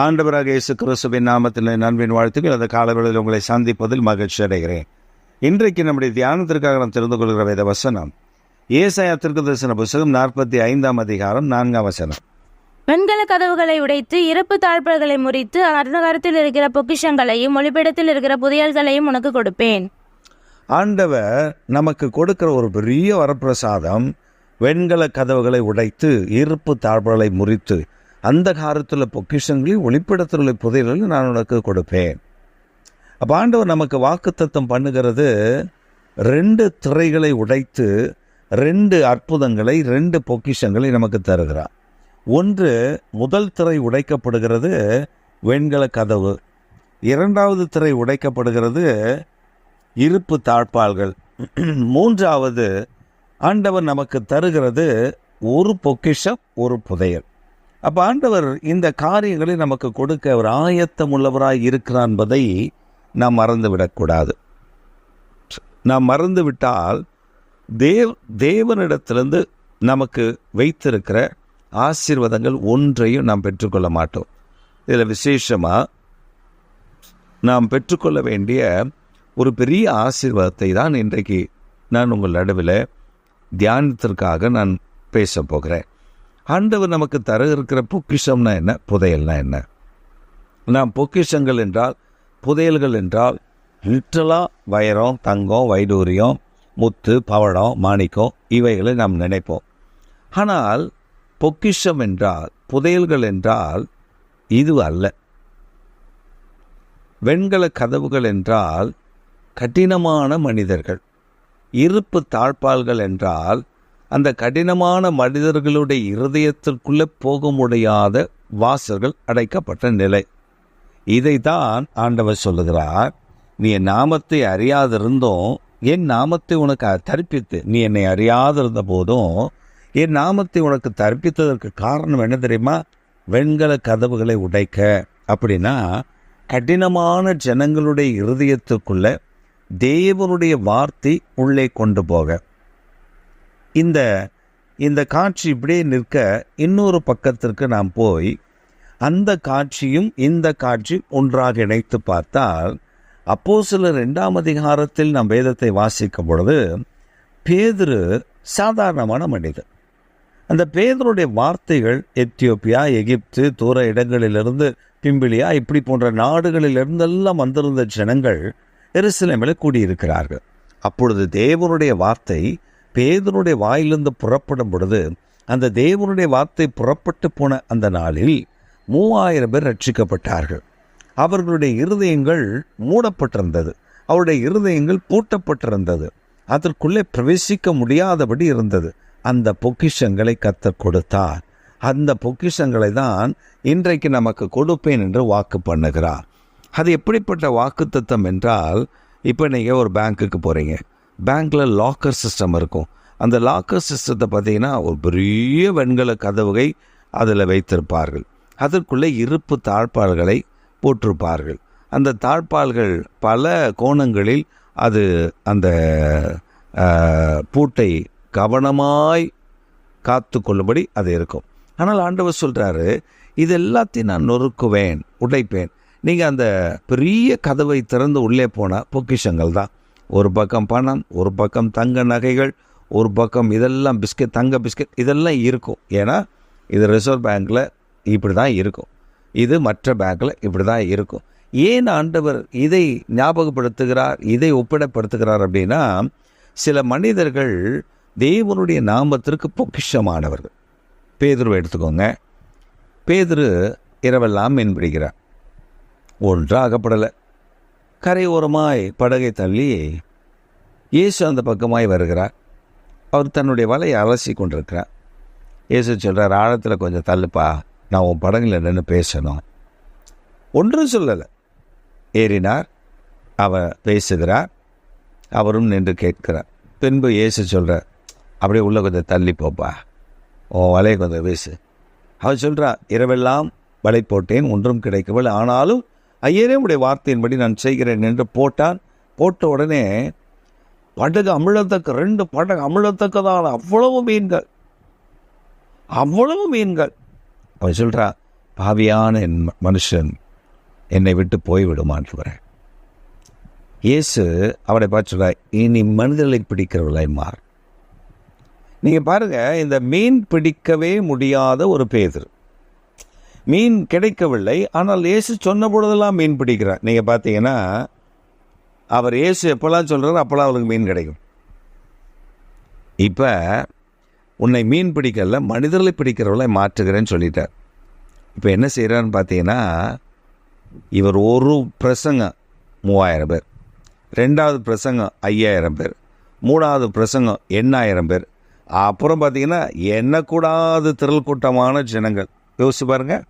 ஆண்டவராக இயேசு கிறிஸ்துவின் நாமத்தில் நண்பின் வாழ்த்துக்கள். அந்த காலவெளியில் உங்களை சந்திப்பதில் மகிழ்ச்சி அடைகிறேன். இன்றைக்கு நம்முடைய தியானத்திற்காக நாம் தெரிந்து கொள்கிற வேத வசனம் ஏசாயா தீர்க்கதரிசன புஸ்தகம் நாற்பத்தி ஐந்தாம் அதிகாரம் நான்காம் வசனம். வெண்கல கதவுகளை உடைத்து இறப்பு தாழ்பாள்களை முறித்து அந்தகாரத்தில் இருக்கிற பொக்கிஷங்களையும் ஒளிப்பிடத்தில் இருக்கிற புதையல்களையும் உனக்கு கொடுப்பேன். ஆண்டவர் நமக்கு கொடுக்கிற ஒரு பெரிய வரப்பிரசாதம் வெண்கல கதவுகளை உடைத்து இருப்பு தாழ்வுகளை முறித்து அந்த காலத்தில் பொக்கிஷங்களில் ஒளிப்பிடத்தில் புதையலில் நான் உனக்கு கொடுப்பேன். அப்போ ஆண்டவர் நமக்கு வாக்குத்தத்தம் பண்ணுகிறது ரெண்டு திரைகளை உடைத்து ரெண்டு அற்புதங்களை ரெண்டு பொக்கிஷங்களை நமக்கு தருகிறார். ஒன்று முதல் திரை உடைக்கப்படுகிறது வெண்கல கதவு. இரண்டாவது திரை உடைக்கப்படுகிறது இருப்பு தாழ்பால்கள் மூன்றாவது ஆண்டவர் நமக்கு தருகிறது ஒரு பொக்கிஷம் ஒரு புதையல். அப்போ ஆண்டவர் இந்த காரியங்களை நமக்கு கொடுக்க ஒரு ஆயத்தம் உள்ளவராய் இருக்கிறார் என்பதை நாம் மறந்து விடக்கூடாது நாம் மறந்துவிட்டால் தேவ் தேவனிடத்திலிருந்து நமக்கு வைத்திருக்கிற ஆசீர்வாதங்கள் ஒன்றையும் நாம் பெற்றுக்கொள்ள மாட்டோம். இதில் விசேஷமாக நாம் பெற்றுக்கொள்ள வேண்டிய ஒரு பெரிய ஆசீர்வாதத்தை தான் இன்றைக்கு நான் உங்கள் நடுவில் தியானத்திற்காக நான் பேச போகிறேன். ஆண்டவர் நமக்கு தர இருக்கிற பொக்கிஷம்னா என்ன? புதையல்னா என்ன? நாம் பொக்கிஷங்கள் என்றால் புதையல்கள் என்றால் லிட்டலாக வைரம் தங்கம் வைடூரியம் முத்து பவடம் மாணிக்கம் இவைகளை நாம் நினைப்போம். ஆனால் பொக்கிஷம் என்றால் புதையல்கள் என்றால் இது அல்ல. வெண்கல கதவுகள் என்றால் கடினமான மனிதர்கள். இருப்பு தாழ்பால்கள் என்றால் அந்த கடினமான மனிதர்களுடைய இருதயத்திற்குள்ளே போக முடியாத வாசல்கள் அடைக்கப்பட்ட நிலை. இதைத்தான் ஆண்டவர் சொல்லுகிறார் நீ என் நாமத்தை அறியாதிருந்தோம் என் நாமத்தை உனக்கு தரிப்பித்து நீ என்னை அறியாதிருந்த போதும் என் நாமத்தை உனக்கு தரிப்பித்ததற்கு காரணம் என்ன தெரியுமா? வெண்கல கதவுகளை உடைக்க. அப்படின்னா கடினமான ஜனங்களுடைய இருதயத்துக்குள்ள தேவனுடைய வார்த்தை உள்ளே கொண்டு போக. இந்த இந்த காட்சி இப்படியே நிற்க இன்னொரு பக்கத்திற்கு நாம் போய் அந்த காட்சியும் இந்த காட்சி ஒன்றாக இணைத்து பார்த்தால் அப்போ சில ரெண்டாம் அதிகாரத்தில் நாம் வேதத்தை வாசிக்கும் பொழுது பேதுரு சாதாரணமான மனிதன் அந்த பேதருடைய வார்த்தைகள் எத்தியோப்பியா எகிப்து தூர இடங்களிலிருந்து பிம்பிலியா இப்படி போன்ற நாடுகளிலிருந்தெல்லாம் வந்திருந்த ஜனங்கள் எருசலேமில் கூடியிருக்கிறார்கள். அப்பொழுது தேவனுடைய வார்த்தை பேதனுடைய வாயிலிருந்து புறப்படும் பொழுது அந்த தேவனுடைய வார்த்தை புறப்பட்டு போன அந்த நாளில் மூவாயிரம் பேர் ரட்சிக்கப்பட்டார்கள். அவர்களுடைய இருதயங்கள் மூடப்பட்டிருந்தது. அவருடைய இருதயங்கள் பூட்டப்பட்டிருந்தது. அதற்குள்ளே பிரவேசிக்க முடியாதபடி இருந்தது. அந்த பொக்கிஷங்களை கத்தர் கொடுத்தார். அந்த பொக்கிஷங்களை தான் இன்றைக்கு நமக்கு கொடுப்பேன் என்று வாக்கு பண்ணுகிறார். அது எப்படிப்பட்ட வாக்குத்தத்தம் என்றால் இப்போ நீங்கள் ஒரு பேங்க்குக்கு போகிறீங்க பேங்க்கில் லாக்கர் சிஸ்டம் இருக்கும். அந்த லாக்கர் சிஸ்டத்தை பார்த்தீங்கன்னா ஒரு பெரிய வெண்கல கதவுகை அதில் வைத்திருப்பார்கள். அதற்குள்ளே இருப்பு தாழ்பால்களை போட்டிருப்பார்கள். அந்த தாழ்பால்கள் பல கோணங்களில் அது அந்த பூட்டை கவனமாய் காத்து கொள்ளும்படி அது இருக்கும். ஆனால் ஆண்டவர் சொல்கிறாரு இது எல்லாத்தையும் நான் நொறுக்குவேன் உடைப்பேன். நீங்கள் அந்த பெரிய கதவை திறந்து உள்ளே போனால் பொக்கிஷங்கள் தான் ஒரு பக்கம் பணம் ஒரு பக்கம் தங்க நகைகள் ஒரு பக்கம் இதெல்லாம் பிஸ்கெட் தங்க பிஸ்கெட் இதெல்லாம் இருக்கும். ஏன்னா இது ரிசர்வ் பேங்க்கில் இப்படி தான் இருக்கும். இது மற்ற பேங்க்கில் இப்படி தான் இருக்கும். ஏன் ஆண்டவர் இதை ஞாபகப்படுத்துகிறார் இதை ஒப்பிடப்படுத்துகிறார் அப்படின்னா சில மனிதர்கள் தேவனுடைய நாமத்திற்கு பொக்கிஷமானவர்கள். பேதுருவை எடுத்துக்கோங்க. பேதுரு இரவெல்லாம் மீன் பிடிக்கிறார். ஒன்றும் கரையோரமாய் படகை தள்ளி இயேசு அந்த பக்கமாய் வருகிறார். அவர் தன்னுடைய வலையை அலசி கொண்டிருக்கிறார். இயேசு சொல்கிறார் ஆழத்தில் கொஞ்சம் தள்ளுப்பா நான் உன் படகுல நின்று பேசணும். ஒன்றும் சொல்லலை. ஏறினார். அவர் பேசுகிறார். அவரும் நின்று கேட்கிறார். பின்பு இயேசு சொல்கிறார் அப்படியே உள்ளே கொஞ்சம் தள்ளி போப்பா. உன் வலையை கொஞ்சம் பேசு அவர் சொல்கிறா இரவெல்லாம் வலை போட்டேன் ஒன்றும் கிடைக்கவில்லை. ஆனாலும் ஐயரே உடைய வார்த்தையின்படி நான் செய்கிறேன் என்று போட்டான். போட்ட உடனே படகு அமிழத்தக்க ரெண்டு படகு அமிழத்தக்கதான அவ்வளவு மீன்கள் அவ்வளவு மீன்கள். அவன் சொல்கிறா பாவியான என் ம- மனுஷன் என்னை விட்டு போய்விடுமான்றவரேன் இயேசு அவனை பார்த்து இனி மனிதர்களை பிடிக்கிறவர்களாய் மாறு. நீங்கள் பாருங்க இந்த மீன் பிடிக்கவே முடியாத ஒரு பேதர். மீன் கிடைக்கவில்லை ஆனால் இயேசு சொன்ன பொழுதெல்லாம் மீன் பிடிக்கிறார். நீங்கள் பார்த்தீங்கன்னா அவர் இயேசு எப்போல்லாம் சொல்கிறாரோ அப்போல்லாம் அவருக்கு மீன் கிடைக்கும். இப்போ உன்னை மீன் பிடிக்கல மனிதர்களை பிடிக்கிறவளை மாற்றுகிறேன்னு சொல்லிட்டார். இப்போ என்ன செய்கிறான்னு பார்த்தீங்கன்னா இவர் ஒரு பிரசங்கம் மூவாயிரம் பேர். ரெண்டாவது பிரசங்கம் ஐயாயிரம் பேர். மூணாவது பிரசங்கம் எண்ணாயிரம் பேர். அப்புறம் பார்த்தீங்கன்னா எண்ணக்கூடாது திரள் கூட்டமான ஜனங்கள். யோசிச்சு பாருங்கள்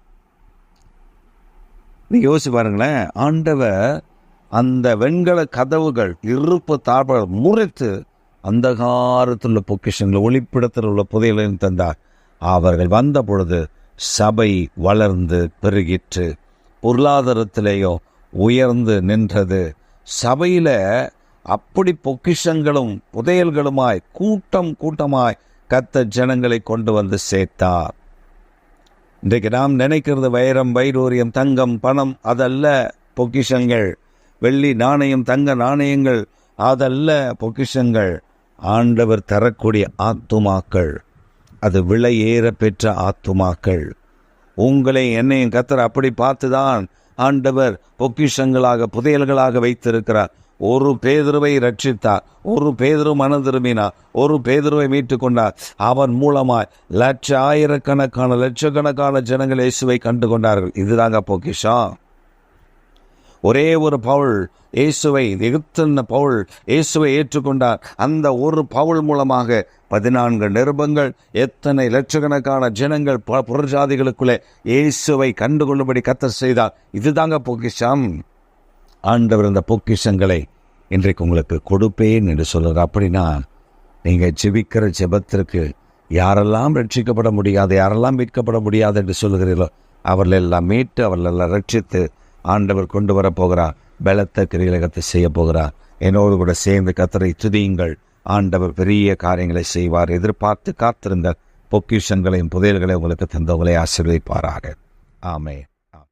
நீ யோசிச்சு பாருங்களேன். ஆண்டவர் அந்த வெண்கல கதவுகள் இருப்பு தாழ்பாடு முறைத்து அந்தகாரத்தில் உள்ள பொக்கிஷங்கள் ஒளிப்பிடத்தில் உள்ள புதையலையும் தந்தார். அவர்கள் வந்த பொழுது சபை வளர்ந்து பெருகிற்று. பொருளாதாரத்திலேயோ உயர்ந்து நின்றது. சபையில் அப்படி பொக்கிஷங்களும் புதையல்களுமாய் கூட்டம் கூட்டமாய் கத்த ஜனங்களை கொண்டு வந்து சேர்த்தார். இன்றைக்கு நாம் நினைக்கிறது வைரம் வைடூரியம் தங்கம் பணம் அதல்ல பொக்கிஷங்கள். வெள்ளி நாணயம் தங்க நாணயங்கள் அதல்ல பொக்கிஷங்கள். ஆண்டவர் தரக்கூடிய ஆத்துமாக்கள். அது விலை ஏற பெற்ற ஆத்துமாக்கள். உங்களை என்னையும் கத்தர் அப்படி பார்த்துதான் ஆண்டவர் பொக்கிஷங்களாக புதையல்களாக வைத்திருக்கிறார். ஒரு பேதுருவை ரட்சித்தார் ஒரு பேதுரு மனம் திரும்பினார் ஒரு பேதுருவை மீட்டு கொண்டார். அவன் மூலமாய் லட்ச ஆயிரக்கணக்கான லட்சக்கணக்கான ஜனங்கள் இயேசுவை கண்டு கொண்டார்கள். இதுதாங்க பொக்கிஷம். ஒரே ஒரு பவுல் இயேசுவை எகிப்தின பவுல் இயேசுவை ஏற்றுக்கொண்டார். அந்த ஒரு பவுல் மூலமாக பதினான்கு நிருபங்கள் எத்தனை லட்சக்கணக்கான ஜனங்கள் ப- புறஜாதிகளுக்குள்ளே இயேசுவை கண்டுகொள்ளும்படி கத்தர் செய்தார். இதுதாங்க பொக்கிஷம். ஆண்டவர் இந்த பொக்கிஷங்களை இன்றைக்கு உங்களுக்கு கொடுப்பேன் என்று சொல்கிறார் அப்படின்னா நீங்கள் ஜெபிக்கிற ஜெபத்திற்கு யாரெல்லாம் ரட்சிக்கப்பட முடியாது யாரெல்லாம் மீட்கப்பட முடியாது என்று சொல்லுகிறீர்களோ அவர்கள் எல்லாம் மீட்டு அவர்கள் எல்லாம் ரட்சித்து ஆண்டவர் கொண்டு வரப்போகிறார் பலத்த கிரீலகத்தை செய்ய போகிறார். என்னோடு கூட சேர்ந்து கத்தரை துதியுங்கள். ஆண்டவர் பெரிய காரியங்களை செய்வார். எதிர்பார்த்து காத்திருந்த பொக்கிஷங்களையும் புதையல்களையும் உங்களுக்கு தந்தவங்களை ஆசீர்வதிப்பாராக. ஆமே